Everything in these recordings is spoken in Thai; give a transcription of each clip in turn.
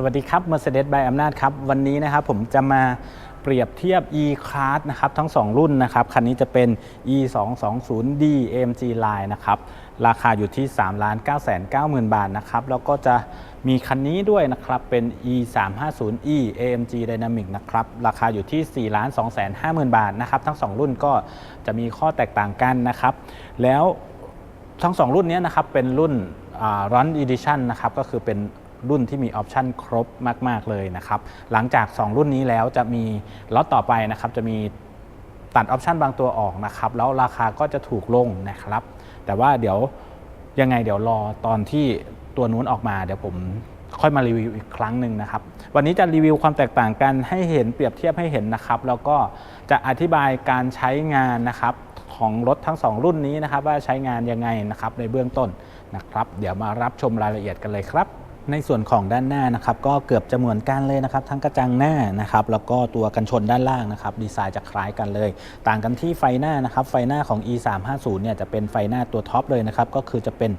สวัสดีครับ Mercedes by อำนาจครับ วันนี้นะครับผมจะมาเปรียบเทียบ e-class นะครับทั้ง 2 รุ่นนะครับ คันนี้จะเป็น e 2 2 0 d amg line นะครับ ราคาอยู่ที่ 3 9 9 0 0 0 บาทนะครับ แล้วก็จะมีคันนี้ด้วยนะครับ เป็น e 3 5 0 e amg dynamic นะครับ ราคาอยู่ที่ 4 2 5 0 0 0 0 บาทนะครับ ทั้ง 2 รุ่นก็จะมีข้อแตกต่างกันนะครับ แล้วทั้ง 2 รุ่นนี้นะครับเป็นรุ่น Run Edition นะครับก็คือเป็น รุ่นที่มีออปชันครบมากๆเลยนะครับหลังจาก 2 รุ่นนี้แล้วจะมีล็อตต่อไปนะครับจะมีตัดออปชันบางตัวออกนะครับแล้วราคาก็จะถูกลงนะครับ แต่ว่าเดี๋ยวยังไงเดี๋ยวรอตอนที่ตัวนู้นออกมาเดี๋ยวผมค่อยมารีวิวอีกครั้งหนึ่งนะครับ วันนี้จะรีวิวความแตกต่างกันให้เห็นเปรียบเทียบให้เห็นนะครับ แล้วก็จะอธิบายการใช้งานนะครับของรถทั้ง 2 รุ่นนี้นะครับ ว่าใช้งานยังไงนะครับในเบื้องต้นนะครับ เดี๋ยวมารับชมรายละเอียดกันเลยครับ ในส่วนของด้านหน้านะครับก็เกือบจะเหมือนกันเลยนะครับ ทั้งกระจังหน้านะครับแล้วก็ตัวกันชนด้านล่างนะครับดีไซน์จะคล้ายกันเลย ต่างกันที่ไฟหน้านะครับไฟหน้าของ e 3 5 0เนี่ยจะเป็นไฟหน้าตัวท็อปเลยนะครับก็คือจะเป็น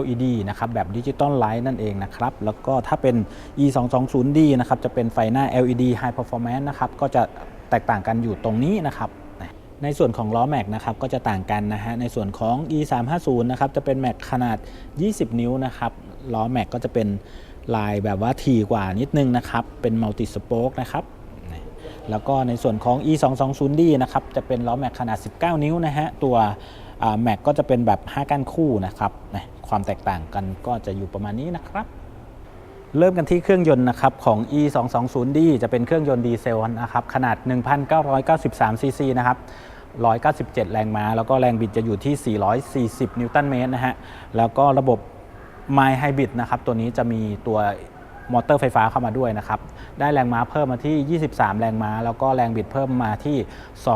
LED นะครับแบบดิจิตอลไลท์นั่นเองนะครับแล้วก็ถ้าเป็น e 2 2 0 d นะครับจะเป็นไฟหน้า LED High Performance นะครับก็จะแตกต่างกันอยู่ตรงนี้นะครับในส่วนของล้อแม็กนะครับก็จะต่างกันนะฮะในส่วนของ e 3 5 0นะครับจะเป็นแม็กขนาด 20 นิ้วนะครับ ล้อแม็กก็จะเป็นลายแบบว่าถี่กว่านิดนึงนะครับ เป็นมัลติสโป๊กนะครับแล้วก็ในส่วนของ e 2 2 0 d นะครับ จะเป็นล้อแม็กขนาด 19 นิ้วนะฮะ ตัวแม็กก็จะเป็นแบบ 5ก้านคู่นะครับ ความแตกต่างกันก็จะอยู่ประมาณนี้นะครับ เริ่มกันที่เครื่องยนต์นะครับของ e 2 2 0 d จะเป็นเครื่องยนต์ดีเซลนะครับ ขนาด 1,993ซีซีนะครับ 197 แรงม้า แล้วก็แรงบิดจะอยู่ที่ 440 นิวตันเมตรนะฮะ แล้วก็ระบบ My Hybrid นะครับตัวนี้จะมีตัวมอเตอร์ไฟฟ้าเข้ามาด้วยนะครับ ได้แรงม้าเพิ่มมาที่ 23 แรงม้า แล้วก็แรงบิดเพิ่มมาที่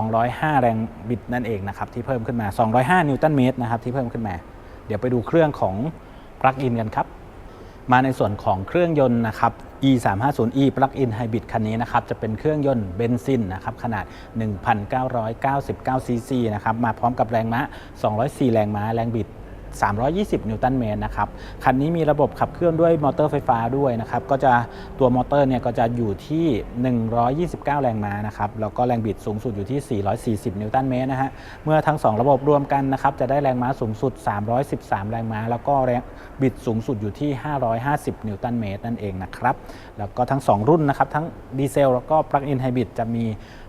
205 แรงบิดนั่นเองนะครับที่เพิ่มขึ้นมา 205 นิวตันเมตรนะครับที่เพิ่มขึ้นมา เดี๋ยวไปดูเครื่องของปลั๊กอินกันครับ มาในส่วนของเครื่องยนต์นะครับ e 3 5 0 e plug-in hybrid คันนี้นะครับจะเป็นเครื่องยนต์เบนซินนะครับขนาด 1,999ซีซีนะครับมาพร้อมกับแรงม้า 204 แรงม้าแรงบิด 320 นิวตันเมตรนะครับ คันนี้มีระบบขับเคลื่อนด้วยมอเตอร์ไฟฟ้าด้วยนะครับ ก็จะตัวมอเตอร์เนี่ยก็จะอยู่ที่ 129 แรงม้านะครับ แล้วก็แรงบิดสูงสุดอยู่ที่ 440 นิวตันเมตรนะฮะ เมื่อทั้ง 2 ระบบรวมกันนะครับ จะได้แรงม้าสูงสุด 313 แรงม้า แล้วก็แรงบิดสูงสุดอยู่ที่ 550 นิวตันเมตรนั่นเองนะครับ แล้วก็ทั้ง 2 รุ่นนะครับ ทั้งดีเซลแล้วก็ปลั๊กอินไฮบริดจะมี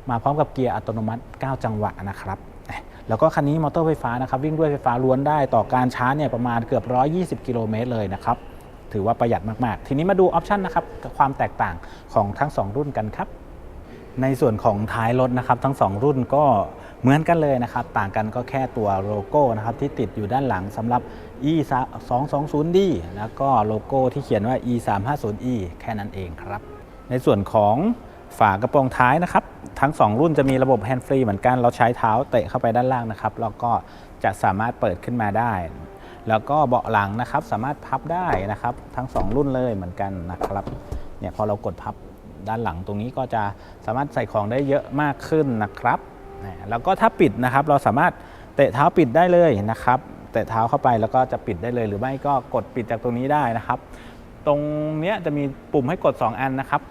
มาพร้อมกับเกียร์อัตโนมัติ 9 จังหวะนะครับ แล้วก็คันนี้มอเตอร์ไฟฟ้านะครับวิ่งด้วยไฟฟ้าล้วนได้ต่อการชาร์จเนี่ยประมาณเกือบ 120 กิโลเมตรเลยนะครับถือว่าประหยัดมาก ๆ ทีนี้มาดูออปชันนะครับกับความแตกต่างของทั้ง 2 รุ่นกันครับ ในส่วนของท้ายรถนะครับทั้ง 2 รุ่นก็เหมือนกันเลยนะครับ ต่างกันก็แค่ตัวโลโก้นะครับที่ติดอยู่ด้านหลังสำหรับ e 2 2 0 d แล้วก็โลโก้ที่เขียนว่า e 3 5 0 e แค่นั้นเองครับ ในส่วนของ ฝากระโปรงท้ายนะครับ ทั้ง 2 รุ่นจะมีระบบแฮนด์ฟรีเหมือนกัน เราใช้เท้าเตะเข้าไปด้านล่างนะครับ แล้วก็จะสามารถเปิดขึ้นมาได้ แล้วก็เบาะหลังนะครับ สามารถพับได้นะครับ ทั้ง 2 รุ่นเลยเหมือนกันนะครับ เนี่ยพอเรากดพับด้านหลังตรงนี้ก็จะสามารถใส่ของได้เยอะมากขึ้นนะครับ แล้วก็ถ้าปิดนะครับ เราสามารถเตะเท้าปิดได้เลยนะครับ เตะเท้าเข้าไปแล้วก็จะปิดได้เลย หรือไม่ก็กดปิดจากตรงนี้ได้นะครับ ตรงเนี้ยจะมีปุ่มให้กด 2 อันนะครับ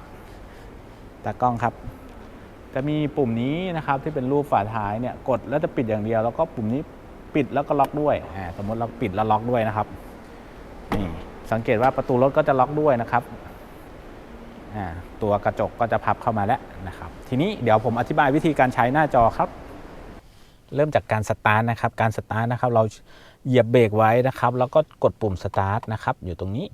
ตากล้องครับ จะมีปุ่มนี้นะครับที่เป็นรูปฝาท้ายเนี่ยกดแล้วจะปิดอย่างเดียว แล้วก็ปุ่มนี้ปิดแล้วก็ล็อกด้วยสมมติเราปิดแล้วล็อกด้วยนะครับนี่สังเกตว่าประตูรถก็จะล็อกด้วยนะครับตัวกระจกก็จะพับเข้ามาแล้วนะครับ ทีนี้เดี๋ยวผมอธิบายวิธีการใช้หน้าจอครับ เริ่มจากการสตาร์ทนะครับ การสตาร์ทนะครับเราเหยียบเบรกไว้นะครับ แล้วก็กดปุ่มสตาร์ทนะครับ อยู่ตรงนี้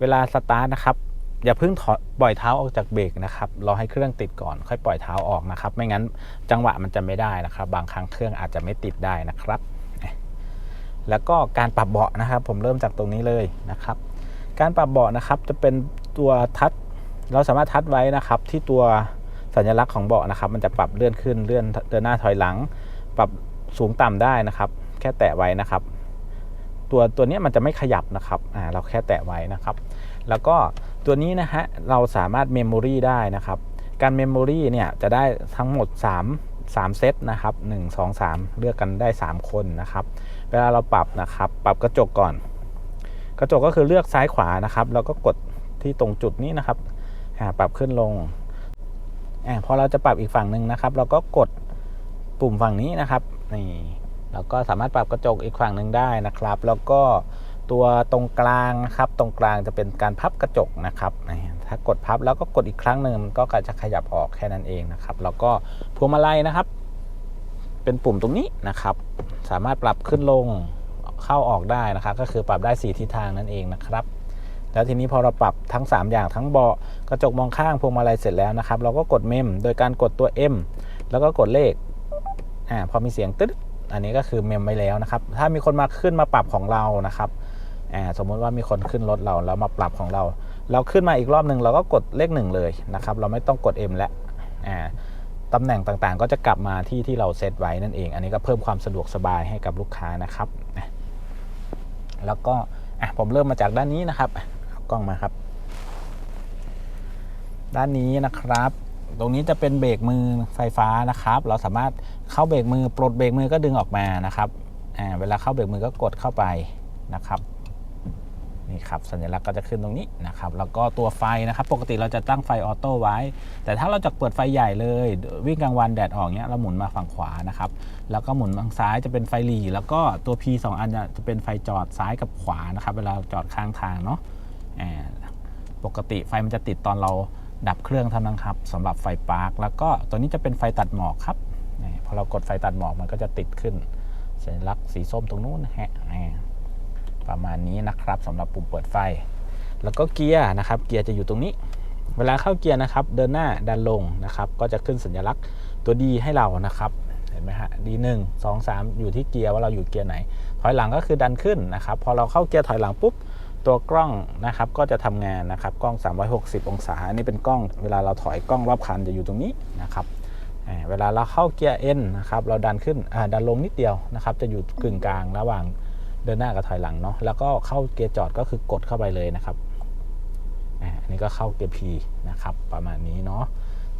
เวลาสตาร์ทนะครับ อย่าเพิ่งถอดปล่อยเท้าออกจากเบรกนะครับรอให้เครื่องติดก่อนค่อยปล่อยเท้าออกนะครับ ไม่งั้นจังหวะมันจะไม่ได้นะครับ บางครั้งเครื่องอาจจะไม่ติดได้นะครับ แล้วก็การปรับเบาะนะครับ ผมเริ่มจากตรงนี้เลยนะครับ การปรับเบาะนะครับจะเป็นตัวทัชเราสามารถทัชไว้นะครับ ที่ตัวสัญลักษณ์ของเบาะนะครับ มันจะปรับเลื่อนขึ้นเลื่อนเดินหน้าถอยหลัง ปรับสูงต่ำได้นะครับ แค่แตะไว้นะครับตัวตัวนี้มันจะไม่ขยับนะครับอ่าเราแค่แตะไว้นะครับ แล้วก็ ตัวนี้นะฮะเราสามารถเมมโมรีได้นะครับ การเมมโมรีเนี่ยจะได้ทั้งหมด 3 3 เซตนะครับ1 2 3 เลือกกันได้ 3 คนนะครับ เวลาเราปรับนะครับ ปรับกระจกก่อน กระจกก็คือเลือกซ้ายขวานะครับ แล้วก็กดที่ตรงจุดนี้นะครับปรับขึ้นลงอพอเราจะปรับอีกฝั่งหนึ่งนะครับ เราก็กดปุ่มฝั่งนี้นะครับนี่เราก็สามารถปรับกระจกอีกฝั่งหนึ่งได้นะครับ แล้วก็ ตัวตรงกลางนะครับ ตรงกลางจะเป็นการพับกระจกนะครับถ้ากดพับแล้วก็กดอีกครั้งหนึ่งมันก็จะขยับออกแค่นั้นเองนะครับ แล้วก็พวงมาลัยนะครับ เป็นปุ่มตรงนี้นะครับ สามารถปรับขึ้นลงเข้าออกได้นะครับ ก็คือปรับได้ 4 ทิศทางนั่นเองนะครับแล้วทีนี้พอเราปรับทั้ง 3 อย่างทั้งเบาะกระจกมองข้างพวงมาลัยเสร็จแล้วนะครับ เราก็กดเมมโดยการกดตัว M แล้วก็กดเลขอ่าพอมีเสียงตึ๊ดอันนี้ก็คือเมมไว้แล้วนะครับ ถ้ามีคนมาขึ้นมาปรับของเรานะครับ สมมุติว่ามีคนขึ้นรถเราแล้วมาปรับของเรา เราขึ้นมาอีกรอบหนึ่งเราก็กดเลขหนึ่งเลยนะครับ เราไม่ต้องกด M แล้วตำแหน่งต่างๆ ก็จะกลับมาที่ที่เราเซตไว้นั่นเอง อันนี้ก็เพิ่มความสะดวกสบายให้กับลูกค้านะครับ แล้วก็ผมเริ่มมาจากด้านนี้นะครับอะเอากล้องมาครับ ด้านนี้นะครับ ตรงนี้จะเป็นเบรกมือไฟฟ้านะครับ เราสามารถเข้าเบรกมือปลดเบรกมือก็ดึงออกมานะครับเวลาเข้าเบรกมือก็กดเข้าไปนะครับ นี่ครับสัญลักษณ์ก็จะขึ้นตรงนี้นะครับแล้วก็ตัวไฟนะครับ ปกติเราจะตั้งไฟออโต้ไว้ แต่ถ้าเราจะเปิดไฟใหญ่เลย วิ่งกลางวันแดดออกเนี้ยเราหมุนมาฝั่งขวานะครับแล้วก็หมุนทางซ้ายจะเป็นไฟหลีแล้วก็ตัว P 2 อันเนี่ยจะเป็นไฟจอดซ้ายกับขวานะครับเวลาจอดข้างทางเนาะปกติไฟมันจะติดตอนเราดับเครื่องเท่านั้นครับสำหรับไฟปาร์คแล้วก็ตัวนี้จะเป็นไฟตัดหมอกครับพอเรากดไฟตัดหมอกมันก็จะติดขึ้นสัญลักษณ์สีส้มตรงนู้นฮะ ประมาณนี้นะครับสำหรับปุ่มเปิดไฟ แล้วก็เกียร์นะครับ เกียร์จะอยู่ตรงนี้ เวลาเข้าเกียร์นะครับ เดินหน้าดันลงนะครับ ก็จะขึ้นสัญลักษณ์ตัวดีให้เรานะครับเห็นไหมฮะดีหนึ่งสองสามอยู่ที่เกียร์ว่าเราอยู่เกียร์ไหน ถอยหลังก็คือดันขึ้นนะครับ พอเราเข้าเกียร์ถอยหลังปุ๊บตัวกล้องนะครับก็จะทำงานนะครับกล้อง 360 องศาอันนี้เป็นกล้องเวลาเราถอยกล้องรอบคันจะอยู่ตรงนี้นะครับเวลาเราเข้าเกียร์ N นะครับเราดันขึ้นดันลงนิดเดียวนะครับจะอยู่กึ่งกลางระหว่าง เดินหน้ากับถอยหลังเนาะแล้วก็เข้าเกียร์จอดก็คือกดเข้าไปเลยนะครับอันนี้ก็เข้าเกียร์ P นะครับประมาณนี้เนาะ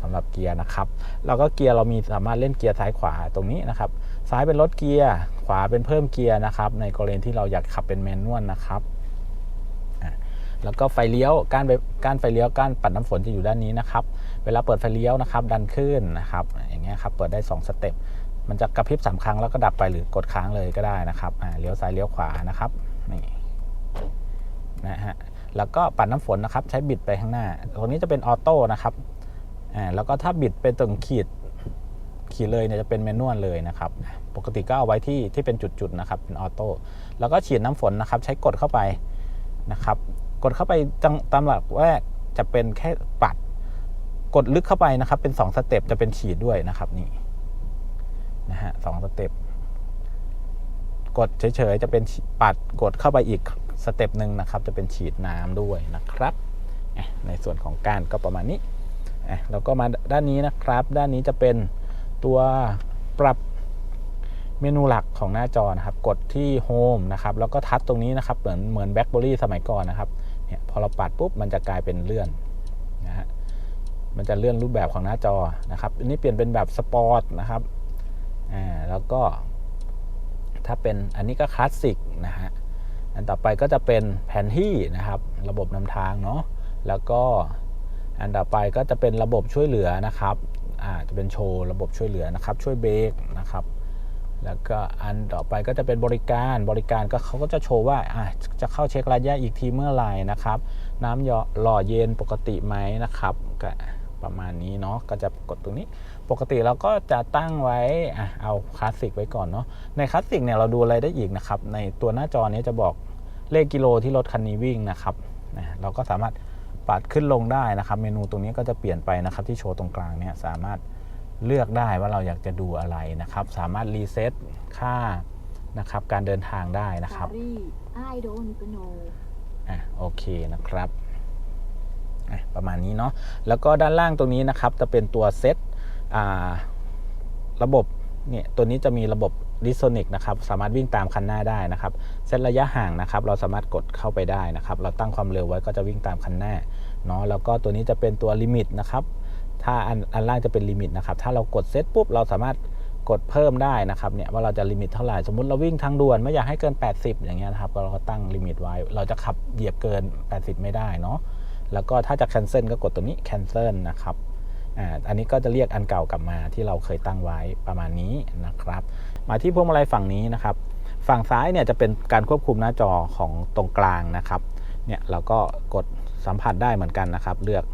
สำหรับเกียร์นะครับแล้วก็เกียร์เรามีสามารถเล่นเกียร์ซ้ายขวาตรงนี้นะครับ ซ้ายเป็นลดเกียร์ขวาเป็นเพิ่มเกียร์นะครับ ในกรณีที่เราอยากขับเป็นแมนนวลนะครับแล้วก็ไฟเลี้ยวก้านไปก้านไฟเลี้ยวก้านปัดน้ำฝนจะอยู่ด้านนี้นะครับ เวลาเปิดไฟเลี้ยวนะครับ ดันขึ้นนะครับ อย่างเงี้ยครับ เปิดได้ 2 สเต็ป มันจะกระพริบสามครั้งแล้วก็ดับไปหรือกดค้างเลยก็ได้นะครับเลี้ยวซ้ายเลี้ยวขวานะครับนี่นะฮะแล้วก็ปัดน้ำฝนนะครับ ใช้บิดไปข้างหน้า ตรงนี้จะเป็นออโต้นะครับอ่าแล้วก็ถ้าบิดไปตรงขีดขีดเลยเนี่ยจะเป็นแมนนวลเลยนะครับ ปกติก็เอาไว้ที่ที่เป็นจุดๆนะครับเป็นออโต้แล้วก็ฉีดน้ำฝนนะครับ ใช้กดเข้าไปนะครับ กดเข้าไปจังตามหลักแรกจะเป็นแค่ปัด กดลึกเข้าไปนะครับ เป็น 2 สเต็ปจะเป็นฉีดด้วยนะครับนี่ นะฮะสองสเต็ปกดเฉยๆจะเป็นปัดกดเข้าไปอีกสเต็ปหนึ่งนะครับ จะเป็นฉีดน้ำด้วยนะครับในส่วนของการก็ประมาณนี้อะเราก็มาด้านนี้นะครับ ด้านนี้จะเป็นตัวปรับเมนูหลักของหน้าจอนะครับ กดที่ Home นะครับ แล้วก็ทัชตรงนี้นะครับ เหมือนเหมือนแบล็คเบอรี่สมัยก่อนนะครับ เนี่ยพอเราปัดปุ๊บมันจะกลายเป็นเลื่อนนะฮะ มันจะเลื่อนรูปแบบของหน้าจอนะครับ อันนี้เปลี่ยนเป็นแบบสปอร์ตนะครับ อ่าแล้วก็ ถ้าเป็นอันนี้ก็คลาสสิกนะฮะอันต่อไปก็จะเป็นแผนที่นะครับ ระบบนำทางเนาะแล้วก็อันต่อไปก็จะเป็นระบบช่วยเหลือนะครับอ่าจะเป็นโชว์ระบบช่วยเหลือนะครับ ช่วยเบรกนะครับแล้วก็อันต่อไปก็จะเป็นบริการบริการก็เขาก็จะโชว์ว่าะจะเข้าเช็คระยะอีกทีเมื่อไหร่นะครับ น้ำหล่อเย็นปกติไหมนะครับ ก็ประมาณนี้เนาะก็จะกดตรงนี้ ปกติเราก็จะตั้งไว้อะเอาคลาสสิกไว้ก่อนเนาะในคลาสสิกเนี่ยเราดูอะไรได้อีกนะครับ ในตัวหน้าจอนี้จะบอกเลขกิโลที่รถคันนี้วิ่งนะครับนะเราก็สามารถปัดขึ้นลงได้นะครับ เมนูตรงนี้ก็จะเปลี่ยนไปนะครับที่โชว์ตรงกลางเนี่ยสามารถเลือกได้ว่าเราอยากจะดูอะไรนะครับ สามารถรีเซ็ตค่านะครับการเดินทางได้นะครับ Sorry, I don't know. อะโอเคนะครับอะประมาณนี้เนาะแล้วก็ด้านล่างตรงนี้นะครับ จะเป็นตัวเซตอ่า ระบบเนี่ยตัวนี้จะมีระบบดิสโซนิกนะครับสามารถวิ่งตามคันหน้าได้นะครับเซตระยะห่างนะครับเราสามารถกดเข้าไปได้นะครับ เราตั้งความเร็วไว้ก็จะวิ่งตามคันหน้าเนาะแล้วก็ตัวนี้จะเป็นตัวลิมิตนะครับถ้าอันอันล่างจะเป็นลิมิตนะครับถ้าเรากดเซตปุ๊บเราสามารถกดเพิ่มได้นะครับเนี่ยว่าเราจะลิมิตเท่าไหร่สมมติเราวิ่งทางด่วนไม่อยากให้เกิน 80 อย่างเงี้ยนะครับเราก็ตั้งลิมิตไว้ เราจะขับเหยียบเกิน 80 ไม่ได้เนาะแล้วก็ถ้าจะ cancel ก็กดตัวนี้ cancel นะครับ อันนี้ก็จะเรียกอันเก่ากลับมาที่เราเคยตั้งไว้ประมาณนี้นะครับ มาที่พวงมาลัยฝั่งนี้นะครับ ฝั่งซ้ายเนี่ยจะเป็นการควบคุมหน้าจอของตรงกลางนะครับ เนี่ยเราก็กดสัมผัสได้เหมือนกันนะครับ เลือก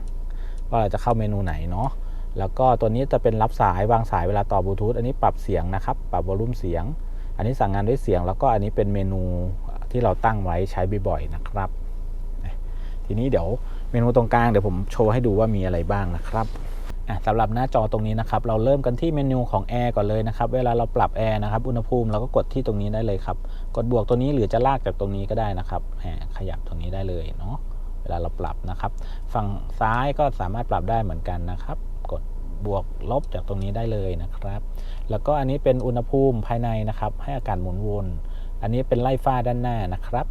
ว่าเราจะเข้าเมนูไหนเนาะ แล้วก็ตัวนี้จะเป็นรับสายวางสายเวลาต่อบลูทูธ อันนี้ปรับเสียงนะครับ ปรับวอลลุ่มเสียง อันนี้สั่งงานด้วยเสียง แล้วก็อันนี้เป็นเมนูที่เราตั้งไว้ใช้บ่อยๆนะครับ ทีนี้เดี๋ยวเมนูตรงกลางเดี๋ยวผมโชว์ให้ดูว่ามีอะไรบ้างนะครับ สำหรับหน้าจอตรงนี้นะครับ เราเริ่มกันที่เมนูของแอร์ก่อนเลยนะครับ เวลาเราปรับแอร์นะครับ อุณหภูมิเราก็กดที่ตรงนี้ได้เลยครับ กดบวกตัวนี้หรือจะลากจากตรงนี้ก็ได้นะครับแหมขยับตรงนี้ได้เลยเนาะ เวลาเราปรับนะครับ ฝั่งซ้ายก็สามารถปรับได้เหมือนกันนะครับ กดบวกลบจากตรงนี้ได้เลยนะครับ แล้วก็อันนี้เป็นอุณหภูมิภายในนะครับ ให้อากาศหมุนวน อันนี้เป็นไล่ฟ้าด้านหน้านะครับ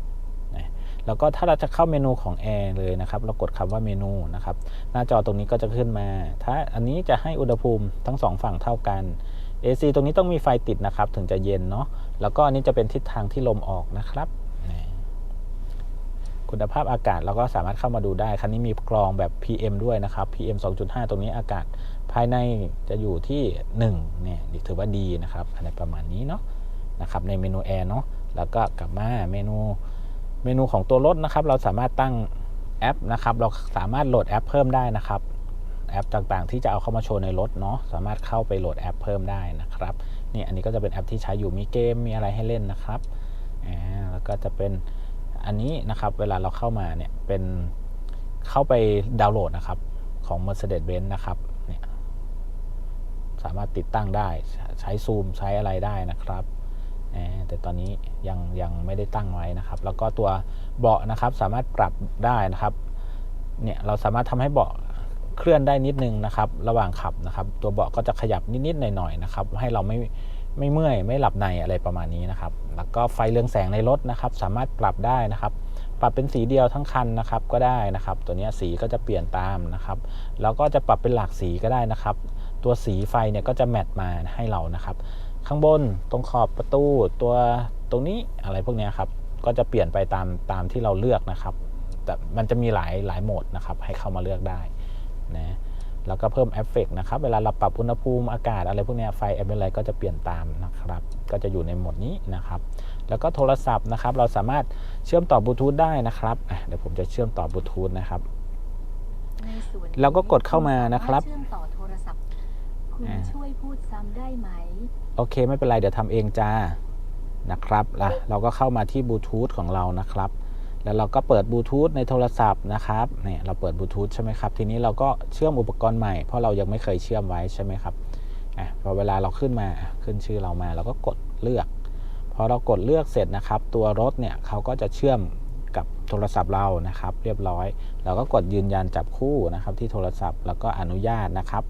แล้วก็ถ้าเราจะเข้าเมนูของแอร์เลยนะครับ เรากดคำว่าเมนูนะครับ หน้าจอตรงนี้ก็จะขึ้นมา ถ้าอันนี้จะให้อุณหภูมิทั้งสองฝั่งเท่ากัน AC ตรงนี้ต้องมีไฟติดนะครับ ถึงจะเย็นเนาะ แล้วก็อันนี้จะเป็นทิศทางที่ลมออกนะครับคุณภาพอากาศเราก็สามารถเข้ามาดูได้ คันนี้มีกรองแบบ PM ด้วยนะครับ PM 2.5 ตรงนี้อากาศภายในจะอยู่ที่1เนี่ยถือว่าดีนะครับอะไรประมาณนี้เนาะนะครับในเมนูแอร์เนาะแล้วก็กลับมาเมนู เมนูของตัวรถนะครับ เราสามารถตั้งแอปนะครับ เราสามารถโหลดแอปเพิ่มได้นะครับ แอปต่างๆ ที่จะเอาเข้ามาโชว์ในรถเนาะสามารถเข้าไปโหลดแอปเพิ่มได้นะครับนี่อันนี้ก็จะเป็นแอปที่ใช้อยู่มีเกมมีอะไรให้เล่นนะครับแล้วก็จะเป็นอันนี้นะครับเวลาเราเข้ามาเนี่ยเป็นเข้าไปดาวน์โหลดนะครับของ Mercedes-Benz นะครับเนี่ยสามารถติดตั้งได้ใช้ซูมใช้อะไรได้นะครับแต่ตอนนี้ ยังยังไม่ได้ตั้งไว้นะครับ แล้วก็ตัวเบาะนะครับสามารถปรับได้นะครับเนี่ยเราสามารถทำให้เบาะเคลื่อนได้นิดนึงนะครับ ระหว่างขับนะครับ ตัวเบาะก็จะขยับนิดๆหน่อยๆนะครับ ให้เราไม่ไม่เมื่อยไม่หลับในอะไรประมาณนี้นะครับ แล้วก็ไฟเรืองแสงในรถนะครับ สามารถปรับได้นะครับ ปรับเป็นสีเดียวทั้งคันนะครับก็ได้นะครับ ตัวนี้สีก็จะเปลี่ยนตามนะครับแล้วก็จะปรับเป็นหลากสีก็ได้นะครับ ตัวสีไฟเนี่ยก็จะแมทมาให้เรานะครับ ข้างบนตรงขอบประตูตัว ตรงนี้อะไรพวกเนี้ยครับ ก็จะเปลี่ยนไปตามตามที่เราเลือกนะครับ แต่มันจะมีหลายหลายโหมดนะครับ ให้เข้ามาเลือกได้นะแล้วก็เพิ่มเอฟเฟกนะครับ เวลาเราปรับอุณหภูมิอากาศอะไรพวกเนี้ยไฟแอมเบลไลก็จะเปลี่ยนตามนะครับ ก็จะอยู่ในโหมดนี้นะครับ แล้วก็โทรศัพท์นะครับ เราสามารถเชื่อมต่อบลูทูธได้นะครับอะเดี๋ยวผมจะเชื่อมต่อบลูทูธนะครับในส่วนเราก็กดเข้ามานะครับเชื่อมต่อโทรศัพท์ คุณอ่าช่วยพูดซ้ำได้ไหม โอเคไม่เป็นไรเดี๋ยวทำเองจ้า นะครับละเราก็เข้ามาที่บลูทูธของเรานะครับ แล้วเราก็เปิดบลูทูธในโทรศัพท์นะครับเนี่ยเราเปิดบลูทูธใช่ไหมครับ ทีนี้เราก็เชื่อมอุปกรณ์ใหม่ เพราะเรายังไม่เคยเชื่อมไว้ใช่ไหมครับอะพอเวลาเราขึ้นมาขึ้นชื่อเรามาเราก็กดเลือก พอเรากดเลือกเสร็จนะครับ ตัวรถเนี่ยเขาก็จะเชื่อมกับโทรศัพท์เรานะครับ เรียบร้อย เราก็กดยืนยันจับคู่นะครับ ที่โทรศัพท์แล้วก็อนุญาตนะครับ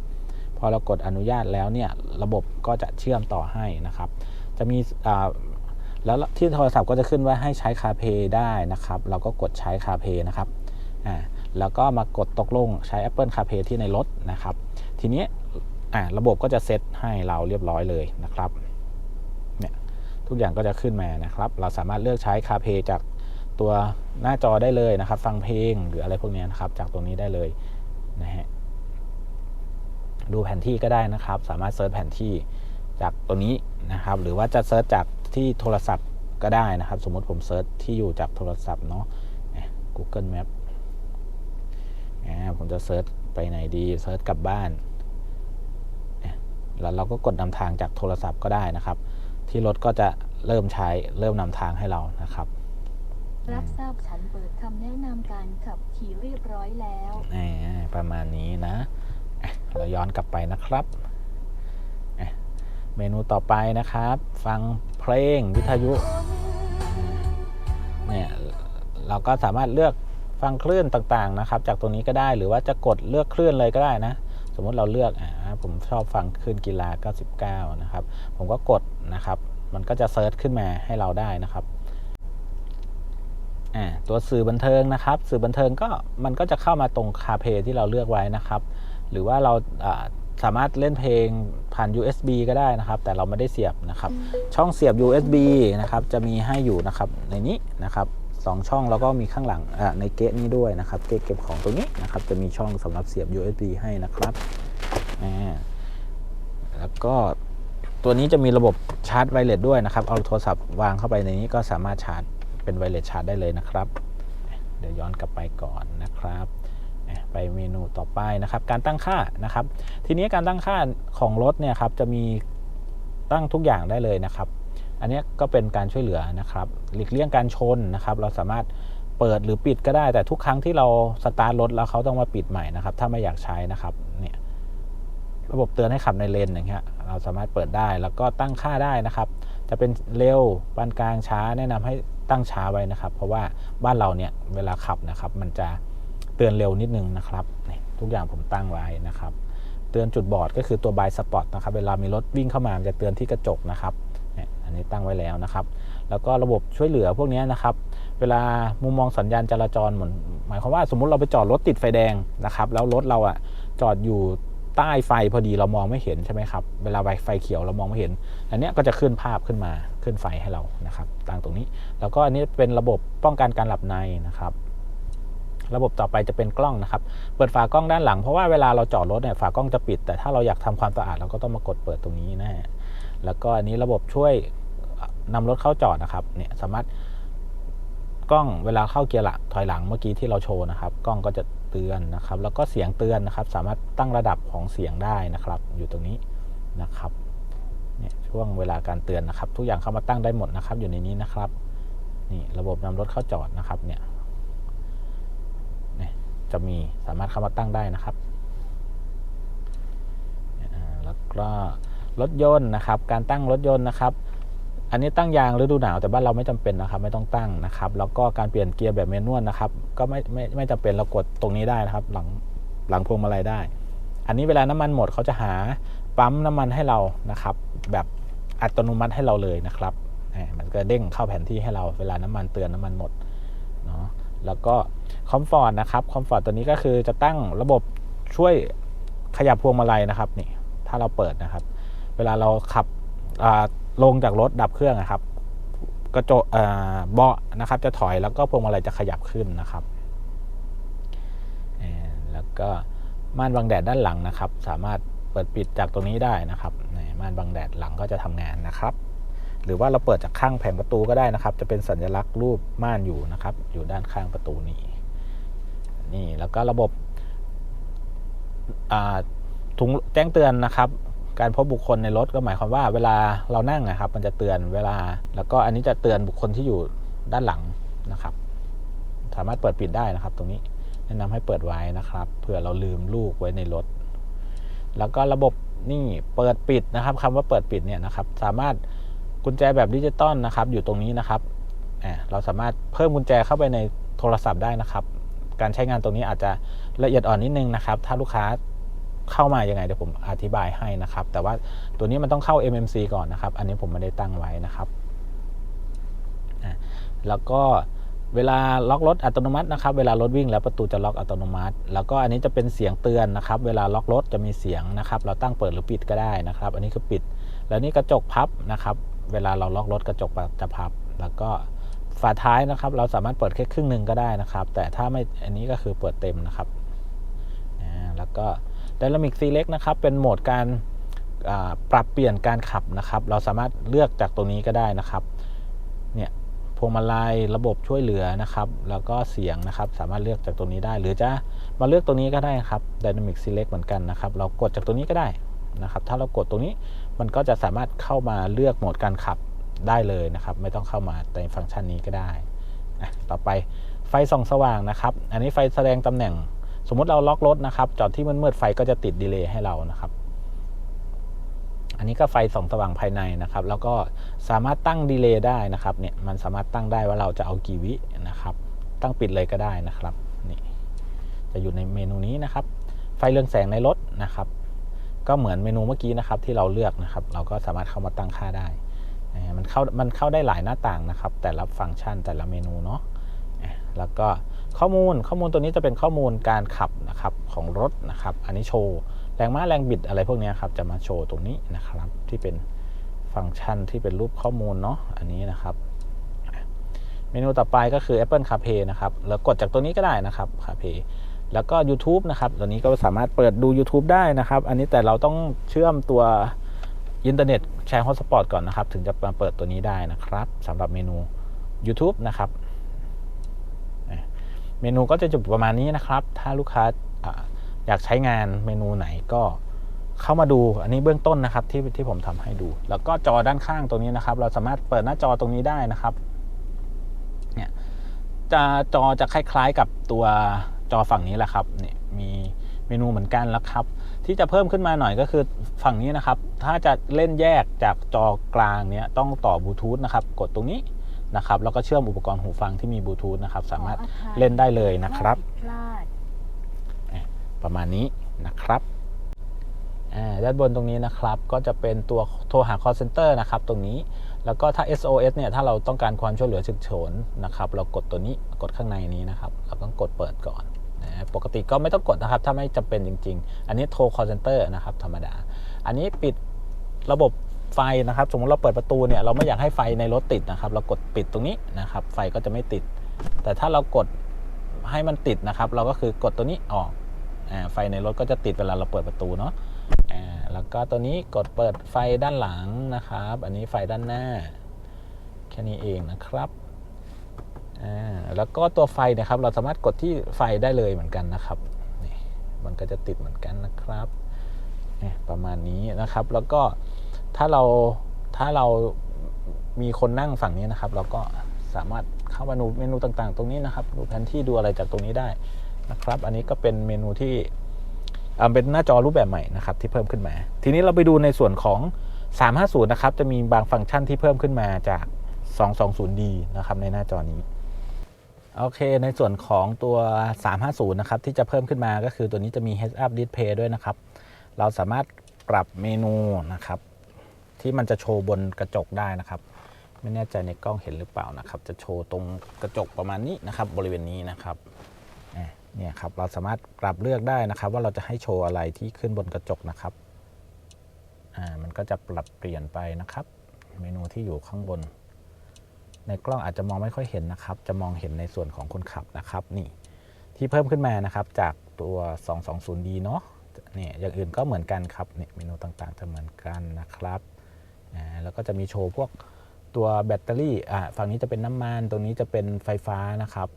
พอเรากดอนุญาตแล้วเนี่ยระบบก็จะเชื่อมต่อให้นะครับ จะมีอ่า แล้วที่โทรศัพท์ก็จะขึ้นว่าให้ใช้คาเพย์ได้นะครับ เราก็กดใช้คาเพย์นะครับอ่าแล้วก็มากดตกลงใช้ Apple CarPlay ที่ในรถนะครับ ทีนี้อ่าระบบก็จะเซตให้เราเรียบร้อยเลยนะครับเนี่ยทุกอย่างก็จะขึ้นมานะครับ เราสามารถเลือกใช้ CarPlay จากตัวหน้าจอได้เลยนะครับ ฟังเพลงหรืออะไรพวกนี้นะครับ จากตรงนี้ได้เลยนะฮะดูแผนที่ก็ได้นะครับ สามารถเซิร์ชแผนที่จากตัวนี้นะครับ หรือว่าจะเซิร์ชจาก ที่โทรศัพท์ก็ได้นะครับ สมมติผมเซิร์ชที่อยู่จากโทรศัพท์เนาะอะ Google Map อ่าผมจะเซิร์ชไปไหนดีเซิร์ชกลับบ้านอะแล้วเราก็กดนำทางจากโทรศัพท์ก็ได้นะครับ ที่รถก็จะเริ่มใช้เริ่มนำทางให้เรานะครับรับทราบฉันเปิดคำแนะนำการขับขี่เรียบร้อยแล้วอ่าประมาณนี้นะอะเราย้อนกลับไปนะครับอะ เมนูต่อไปนะครับ ฟังเพลงวิทยุเนี่ยเราก็สามารถเลือกฟังคลื่นต่างๆนะครับ จากตรงนี้ก็ได้หรือว่าจะกดเลือกคลื่นเลยก็ได้นะ สมมุติเราเลือกอ่าผมชอบฟังคลื่นกีฬา 99 นะครับ ผมก็กดนะครับ มันก็จะเซิร์ชขึ้นมาให้เราได้นะครับอ่าตัวสื่อบันเทิงนะครับ สื่อบันเทิงก็มันก็จะเข้ามาตรงคาเพที่เราเลือกไว้นะครับ หรือว่าเราอ่า สามารถเล่นเพลงผ่าน USB ก็ได้นะครับ แต่เราไม่ได้เสียบนะครับ ช่องเสียบ USB นะครับ จะมีให้อยู่นะครับในนี้นะครับ2ช่องแล้วก็มีข้างหลังอ่าในเกะนี้ด้วยนะครับ เกะเก็บของตรงนี้นะครับ จะมีช่องสำหรับเสียบ USB ให้นะครับอ่าแล้วก็ตัวนี้จะมีระบบชาร์จไวเลสด้วยนะครับ เอาโทรศัพท์วางเข้าไปในนี้ก็สามารถชาร์จเป็นไวเลสชาร์จได้เลยนะครับ เดี๋ยวย้อนกลับไปก่อนนะครับอะ ไปเมนูต่อไปนะครับ การตั้งค่านะครับ ทีนี้การตั้งค่าของรถเนี่ยครับจะมีตั้งทุกอย่างได้เลยนะครับ อันนี้ก็เป็นการช่วยเหลือนะครับหลีกเลี่ยงการชนนะครับ เราสามารถเปิดหรือปิดก็ได้ แต่ทุกครั้งที่เราสตาร์ทรถแล้วเขาต้องมาปิดใหม่นะครับ ถ้าไม่อยากใช้นะครับเนี่ยระบบเตือนให้ขับในเลนอย่างเงี้ยเราสามารถเปิดได้แล้วก็ตั้งค่าได้นะครับ จะเป็นเร็วปานกลางช้าแนะนำให้ตั้งช้าไว้นะครับ เพราะว่าบ้านเราเนี่ยเวลาขับนะครับ มันจะ เตือนเร็วนิดนึงนะครับนี่ทุกอย่างผมตั้งไว้นะครับ เตือนจุดบอดก็คือตัวบายสปอตนะครับ เวลามีรถวิ่งเข้ามามจะเตือนที่กระจกนะครับอันนี้ตั้งไว้แล้วนะครับ แล้วก็ระบบช่วยเหลือพวกนี้นะครับ เวลามุมมองสัญญาณจราจรเหมือนหมายความว่าสมมุติเราไปจอดรถติดไฟแดงนะครับ แล้วรถเราอะจอดอยู่ใต้ไฟพอดีเรามองไม่เห็นใช่ไหมครับ เวลาไฟเขียวเรามองไม่เห็น อันนี้ก็จะขึ้นภาพขึ้นมาขึ้นไฟให้เรานะครับตั้งตรงนี้ แล้วก็อันนี้เป็นระบบป้องกันการหลับในนะครับ ระบบต่อไปจะเป็นกล้องนะครับ เปิดฝากล้องด้านหลังเพราะว่าเวลาเราจอดรถเนี่ยฝากล้องจะปิด แต่ถ้าเราอยากทำความสะอาดเราก็ต้องมากดเปิดตรงนี้นะฮะ แล้วก็อันนี้ระบบช่วยนำรถเข้าจอดนะครับ เนี่ยสามารถกล้องเวลาเข้าเกียร์หลังถอยหลังเมื่อกี้ที่เราโชว์นะครับ กล้องก็จะเตือนนะครับ แล้วก็เสียงเตือนนะครับ สามารถตั้งระดับของเสียงได้นะครับ อยู่ตรงนี้นะครับ เนี่ยช่วงเวลาการเตือนนะครับ ทุกอย่างเข้ามาตั้งได้หมดนะครับ อยู่ในนี้นะครับ นี่ระบบนำรถเข้าจอดนะครับ เนี่ย จะมีสามารถเข้ามาตั้งได้นะครับแล้วก็รถยนต์นะครับ การตั้งรถยนต์นะครับ อันนี้ตั้งยางฤดูหนาวแต่บ้านเราไม่จำเป็นนะครับ ไม่ต้องตั้งนะครับ แล้วก็การเปลี่ยนเกียร์แบบเมนวลนะครับ ก็ไม่ไม่ไม่จำเป็นเรากดตรงนี้ได้นะครับ หลังหลังพวงมาลัยได้ อันนี้เวลาน้ำมันหมดเขาจะหาปั๊มน้ำมันให้เรานะครับ แบบอัตโนมัติให้เราเลยนะครับมันก็เด้งเข้าแผนที่ให้เราเวลาน้ำมันเตือนน้ำมันหมด แล้วก็คอมฟอร์ตนะครับคอมฟอร์ตตัวนี้ก็คือจะตั้งระบบช่วยขยับพวงมาลัยนะครับนี่ถ้าเราเปิดนะครับ เวลาเราขับลงจากรถดับเครื่องนะครับกระจกเบาะนะครับจะถอยแล้วก็พวงมาลัยจะขยับขึ้นนะครับแล้วก็ม่านบังแดดด้านหลังนะครับ สามารถเปิดปิดจากตรงนี้ได้นะครับม่านบังแดดหลังก็จะทำงานนะครับ หรือว่าเราเปิดจากข้างแผงประตูก็ได้นะครับ จะเป็นสัญลักษณ์รูปม่านอยู่นะครับ อยู่ด้านข้างประตูนี้ นี่แล้วก็ระบบอ่าถุงแจ้งเตือนนะครับการพบบุคคลในรถก็หมายความว่าเวลาเรานั่งนะครับ มันจะเตือนเวลา แล้วก็อันนี้จะเตือนบุคคลที่อยู่ด้านหลังนะครับ สามารถเปิดปิดได้นะครับ ตรงนี้แนะนำให้เปิดไว้นะครับเผื่อเราลืมลูกไว้ในรถ แล้วก็ระบบนี่เปิดปิดนะครับคำว่าเปิดปิดเนี่ยนะครับ สามารถ กุญแจแบบดิจิตอลนะครับ อยู่ตรงนี้นะครับเราสามารถเพิ่มกุญแจเข้าไปในโทรศัพท์ได้นะครับ การใช้งานตรงนี้อาจจะละเอียดอ่อนนิดนึงนะครับ ถ้าลูกค้าเข้ามายังไงเดี๋ยวผมอธิบายให้นะครับ แต่ว่าตัวนี้มันต้องเข้า MMC ก่อนนะครับ อันนี้ผมไม่ได้ตั้งไว้นะครับแล้วก็เวลาล็อกรถอัตโนมัตินะครับ เวลารถวิ่งแล้วประตูจะล็อกอัตโนมัติ แล้วก็อันนี้จะเป็นเสียงเตือนนะครับ เวลาล็อกรถจะมีเสียงนะครับ เราตั้งเปิดหรือปิดก็ได้นะครับ อันนี้คือปิด แล้วนี่กระจกพับนะครับ เวลาเราล็อกรถกระจกจะพับ แล้วก็ฝาท้ายนะครับ เราสามารถเปิดแค่ครึ่งหนึ่งก็ได้นะครับ แต่ถ้าไม่อันนี้ก็คือเปิดเต็มนะครับแล้วก็ Dynamic Select นะครับ เป็นโหมดการปรับเปลี่ยนการขับนะครับ เราสามารถเลือกจากตรงนี้ก็ได้นะครับเนี่ยพวงมาลัยระบบช่วยเหลือนะครับ แล้วก็เสียงนะครับ สามารถเลือกจากตรงนี้ได้ หรือจะมาเลือกตรงนี้ก็ได้ครับ Dynamic Select เหมือนกันนะครับ เรากดจากตรงนี้ก็ได้นะครับ ถ้าเรากดตรงนี้ มันก็จะสามารถเข้ามาเลือกโหมดการขับได้เลยนะครับ ไม่ต้องเข้ามาในฟังก์ชันนี้ก็ได้อะต่อไปไฟส่องสว่างนะครับ อันนี้ไฟแสดงตำแหน่ง สมมุติเราล็อกรถนะครับ จอดที่มืดๆไฟก็จะติดดีเลย์ให้เรานะครับ อันนี้ก็ไฟส่องสว่างภายในนะครับ แล้วก็สามารถตั้งดีเลย์ได้นะครับ เนี่ยมันสามารถตั้งได้ว่าเราจะเอากี่วินะครับ ตั้งปิดเลยก็ได้นะครับ นี่ จะอยู่ในเมนูนี้นะครับ ไฟเรืองแสงในรถนะครับ ก็เหมือนเมนูเมื่อกี้นะครับที่เราเลือกนะครับ เราก็สามารถเข้ามาตั้งค่าได้อ่มันเข้ามันเข้าได้หลายหน้าต่างนะครับ แต่ละฟังก์ชันแต่ละเมนูเนาะแล้วก็ข้อมูลข้อมูลตัวนี้จะเป็นข้อมูลการขับนะครับของรถนะครับ อันนี้โชว์แรงม้าแรงบิดอะไรพวกนี้ครับจะมาโชว์ตรงนี้นะครับ ที่เป็นฟังก์ชันที่เป็นรูปข้อมูลเนาะอันนี้นะครับ เมนูต่อไปก็คือ Apple CarPlay นะครับแล้วกดจากตัวนี้ก็ได้นะครับ CarPlay แล้วก็ YouTube นะครับตัวนี้ก็สามารถเปิดดู YouTube ได้นะครับ อันนี้แต่เราต้องเชื่อมตัวอินเทอร์เน็ตแชร์ฮอตสปอตก่อนนะครับ ถึงจะมาเปิดตัวนี้ได้นะครับสำหรับเมนู YouTube นะครับเมนูก็จะจุประมาณนี้นะครับ ถ้าลูกค้าออยากใช้งานเมนูไหนก็เข้ามาดูอันนี้เบื้องต้นนะครับที่ที่ผมทำให้ดู แล้วก็จอด้านข้างตรงนี้นะครับ เราสามารถเปิดหน้าจอตรงนี้ได้นะครับ เนี่ยจะจอจะคล้าย ๆกับตัว จอฝั่งนี้แหละครับเนี่ยมีเมนูเหมือนกันแล้วครับ ที่จะเพิ่มขึ้นมาหน่อยก็คือฝั่งนี้นะครับ ถ้าจะเล่นแยกจากจอกลางเนี้ยต้องต่อบลูทูธนะครับ กดตรงนี้นะครับแล้วก็เชื่อมอุปกรณ์หูฟังที่มีบลูทูธนะครับ สามารถเล่นได้เลยนะครับพลาดประมาณนี้นะครับอ่าด้านบนตรงนี้นะครับก็จะเป็นตัวโทรหา call center นะครับตรงนี้แล้วก็ถ้า SOS เนี่ยถ้าเราต้องการความช่วยเหลือฉุกเฉินนะครับ เรากดตัวนี้กดข้างในนี้นะครับ เราต้องกดเปิดก่อนนะ ปกติก็ไม่ต้องกดนะครับ ถ้าไม่จำเป็นจริง ๆ อันนี้โทร call center นะครับธรรมดา อันนี้ปิดระบบไฟนะครับ สมมติเราเปิดประตูเนี่ยเราไม่อยากให้ไฟในรถติดนะครับ เรากดปิดตรงนี้นะครับ ไฟก็จะไม่ติด แต่ถ้าเรากดให้มันติดนะครับ เราก็คือกดตัวนี้ออกอไฟในรถก็จะติดเวลาเราเปิดประตูเนาะแล้วก็ตัวนี้กดเปิดไฟด้านหลังนะครับ อันนี้ไฟด้านหน้า แค่นี้เองนะครับ แล้วก็ตัวไฟนะครับเราสามารถกดที่ไฟได้เลยเหมือนกันนะครับนี่มันก็จะติดเหมือนกันนะครับเนี่ยประมาณนี้นะครับ แล้วก็ถ้าเราถ้าเรามีคนนั่งฝั่งนี้นะครับ เราก็สามารถเข้ามาดูเมนูต่างๆ ตรงนี้นะครับดูแผนที่ดูอะไรจากตรงนี้ได้นะครับ อันนี้ก็เป็นเมนูที่เป็นหน้าจอรูปแบบใหม่นะครับที่เพิ่มขึ้นมา ทีนี้เราไปดูในส่วนของ 350 นะครับ จะมีบางฟังก์ชันที่เพิ่มขึ้นมาจาก 220D นะครับในหน้าจอนี้ โอเค ในส่วนของตัว 350 นะครับ ที่จะเพิ่มขึ้นมาก็คือตัวนี้จะมี Heads Up Display ด้วยนะครับ เราสามารถปรับเมนูนะครับ ที่มันจะโชว์บนกระจกได้นะครับ ไม่แน่ใจในกล้องเห็นหรือเปล่านะครับ จะโชว์ตรงกระจกประมาณนี้นะครับ บริเวณนี้นะครับเนี่ยครับ เราสามารถปรับเลือกได้นะครับ ว่าเราจะให้โชว์อะไรที่ขึ้นบนกระจกนะครับ อ่า มันก็จะปรับเปลี่ยนไปนะครับ เมนูที่อยู่ข้างบน ในกล้องอาจจะมองไม่ค่อยเห็นนะครับ จะมองเห็นในส่วนของคนขับนะครับนี่ที่เพิ่มขึ้นมานะครับจากตัว 220D เนาะเนี่ยอย่างอื่นก็เหมือนกันครับเนี่ยเมนูต่างๆ จะเหมือนกันนะครับแล้วก็จะมีโชว์พวกตัวแบตเตอรี่อ่าฝั่งนี้จะเป็นน้ำมันตรงนี้จะเป็นไฟฟ้านะครับ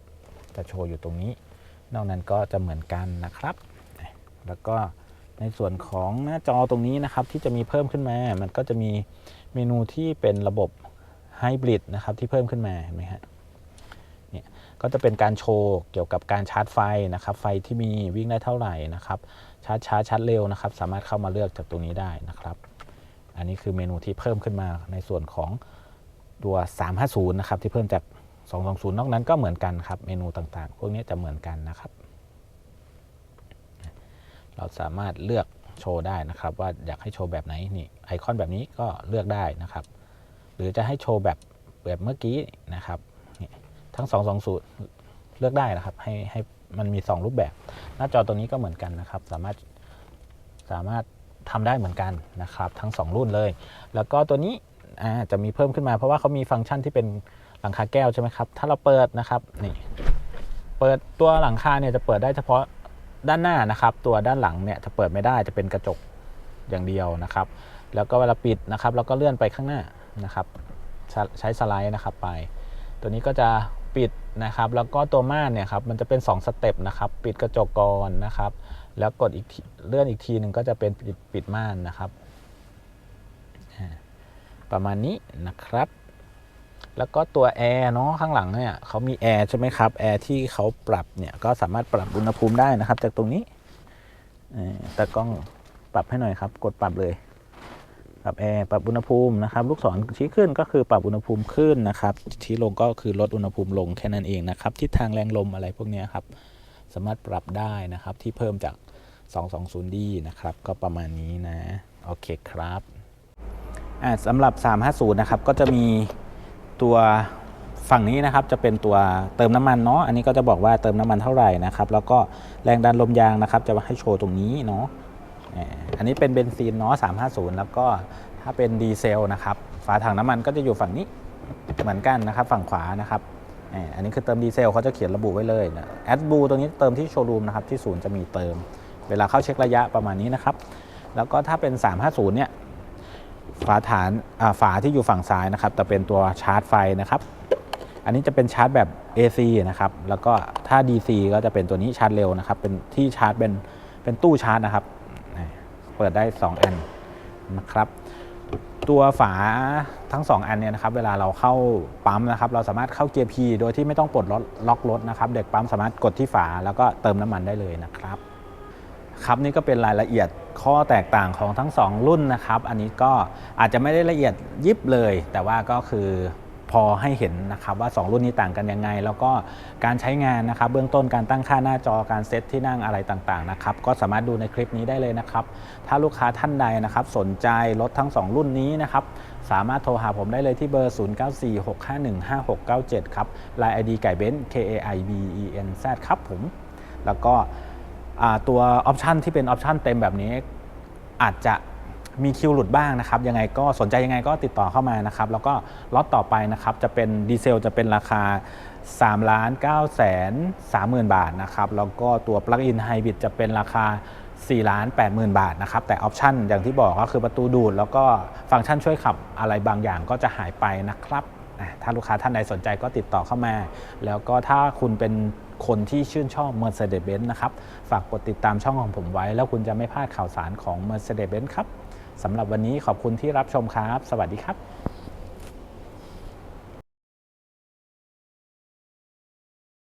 จะโชว์อยู่ตรงนี้ นอกนั้นก็จะเหมือนกันนะครับ แล้วก็ในส่วนของหน้าจอตรงนี้นะครับที่จะมีเพิ่มขึ้นมา มันก็จะมีเมนูที่เป็นระบบ ไฮบริดนะครับที่เพิ่มขึ้นมาเห็นไหมฮะเนี่ยก็จะเป็นการโชว์เกี่ยวกับการชาร์จไฟนะครับ ไฟที่มีวิ่งได้เท่าไหร่นะครับ ชาร์จช้าชาร์จเร็วนะครับ สามารถเข้ามาเลือกจากตรงนี้ได้นะครับ อันนี้คือเมนูที่เพิ่มขึ้นมาในส่วนของตัว 350 นะครับ ที่เพิ่มจาก 220 นอกนั้นก็เหมือนกันครับ เมนูต่างๆ พวกนี้จะเหมือนกันนะครับ เราสามารถเลือกโชว์ได้นะครับ ว่าอยากให้โชว์แบบไหนนี่ไอคอนแบบนี้ก็เลือกได้นะครับ หรือจะให้โชว์แบบแบบเมื่อกี้นะครับ ทั้ง220เลือกได้นะครับ ให้ให้มันมี 2 รูปแบบ หน้าจอตัวนี้ก็เหมือนกันนะครับ สามารถสามารถทำได้เหมือนกันนะครับ ทั้ง 2 รุ่นเลย แล้วก็ตัวนี้จะมีเพิ่มขึ้นมาเพราะว่าเขามีฟังก์ชันที่เป็นหลังคาแก้วใช่ไหมครับ ถ้าเราเปิดนะครับนี่เปิดตัวหลังคาเนี่ยจะเปิดได้เฉพาะด้านหน้านะครับ ตัวด้านหลังเนี่ยจะเปิดไม่ได้จะเป็นกระจกอย่างเดียวนะครับ แล้วก็เวลาปิดนะครับ เราก็เลื่อนไปข้างหน้า นะครับใช้สไลด์นะครับไป ตัวนี้ก็จะปิดนะครับ แล้วก็ตัวม่านเนี่ยครับมันจะเป็น 2 สเต็ปนะครับปิดกระจกก่อนนะครับ แล้วกดอีกเลื่อนอีกทีหนึ่งก็จะเป็นปิดปิดม่านนะครับ ประมาณนี้นะครับ แล้วก็ตัวแอร์เนาะข้างหลังเนี่ยเขามีแอร์ใช่ไหมครับแอร์ที่เขาปรับเนี่ยก็สามารถปรับอุณหภูมิได้นะครับ จากตรงนี้แต่กล้องปรับให้หน่อยครับ กดปรับเลย ปรับแอร์ปรับอุณหภูมินะครับ ลูกศรชี้ขึ้นก็คือปรับอุณหภูมิขึ้นนะครับชี้ลงก็คือลดอุณหภูมิลงแค่นั้นเองนะครับทิศทางแรงลมอะไรพวกนี้ครับสามารถปรับได้นะครับที่เพิ่มจาก 220D นะครับก็ประมาณนี้นะโอเคครับอ่าสำหรับ 350 นะครับ ก็จะมีตัวฝั่งนี้นะครับจะเป็นตัวเติมน้ำมันเนาะอันนี้ก็จะบอกว่าเติมน้ำมันเท่าไหร่นะครับ แล้วก็แรงดันลมยางนะครับ จะมาให้โชว์ตรงนี้เนาะ อันนี้เป็นเบนซินเนาะ350 แล้วก็ถ้าเป็นดีเซลนะครับ ฝาถังน้ำมันก็จะอยู่ฝั่งนี้เหมือนกันนะครับ ฝั่งขวานะครับอันนี้คือเติมดีเซลเขาจะเขียนระบุไว้เลยนะแอดบูตรงนี้เติมที่โชว์รูมนะครับที่ศูนย์จะมีเติม เวลาเข้าเช็คระยะประมาณนี้นะครับ แล้วก็ถ้าเป็น 350 เนี่ยฝาฐานฝาที่อยู่ฝั่งซ้ายนะครับจะเป็นตัวชาร์จไฟนะครับ อันนี้จะเป็นชาร์จแบบ AC นะครับ แล้วก็ถ้า DC ก็จะเป็นตัวนี้ชาร์จเร็วนะครับ เป็นที่ชาร์จเป็นเป็นตู้ชาร์จนะครับ เปิดได้ 2 อันนะครับ ตัวฝาทั้ง 2 อันเนี่ยนะครับ เวลาเราเข้าปั๊มนะครับ เราสามารถเข้าเกียร์ P โดยที่ไม่ต้องปลดล็อกล็อกรถนะครับ เด็กปั๊มสามารถกดที่ฝาแล้วก็เติมน้ำมันได้เลยนะครับ ครับนี่ก็เป็นรายละเอียดข้อแตกต่างของทั้ง 2 รุ่นนะครับ อันนี้ก็อาจจะไม่ได้ละเอียดยิบเลย แต่ว่าก็คือ พอให้เห็นนะครับว่า 2 รุ่นนี้ต่างกันยังไง แล้วก็การใช้งานนะครับ เบื้องต้นการตั้งค่าหน้าจอการเซตที่นั่งอะไรต่างๆนะครับก็สามารถดูในคลิปนี้ได้เลยนะครับ ถ้าลูกค้าท่านใดนะครับ สนใจรถทั้ง 2 รุ่นนี้นะครับสามารถโทรหาผมได้เลยที่เบอร์ 0946515697 ครับ Line ID ไก่เบนซ์ K A I B E N Z ครับผม แล้วก็ตัวออปชันที่เป็นออปชันเต็มแบบนี้อาจจะ มีคิวหลุดบ้างนะครับยังไงก็สนใจยังไงก็ติดต่อเข้ามานะครับ แล้วก็ล็อตต่อไปนะครับจะเป็นดีเซลจะเป็นราคา3ล้าน9แสน30,000 บาทนะครับแล้วก็ตัวปลั๊กอินไฮบริดจะเป็นราคา4ล้าน80,000 บาทนะครับแต่ออปชันอย่างที่บอกก็คือประตูดูด แล้วก็ฟังก์ชันช่วยขับอะไรบางอย่างก็จะหายไปนะครับถ้าลูกค้าท่านใดสนใจก็ติดต่อเข้ามา แล้วก็ถ้าคุณเป็นคนที่ชื่นชอบ Mercedes-Benz นะครับ ฝากกดติดตามช่องของผมไว้ แล้วคุณจะไม่พลาดข่าวสารของ Mercedes-Benz ครับ สำหรับวันนี้ขอบคุณที่รับชมครับ สวัสดีครับ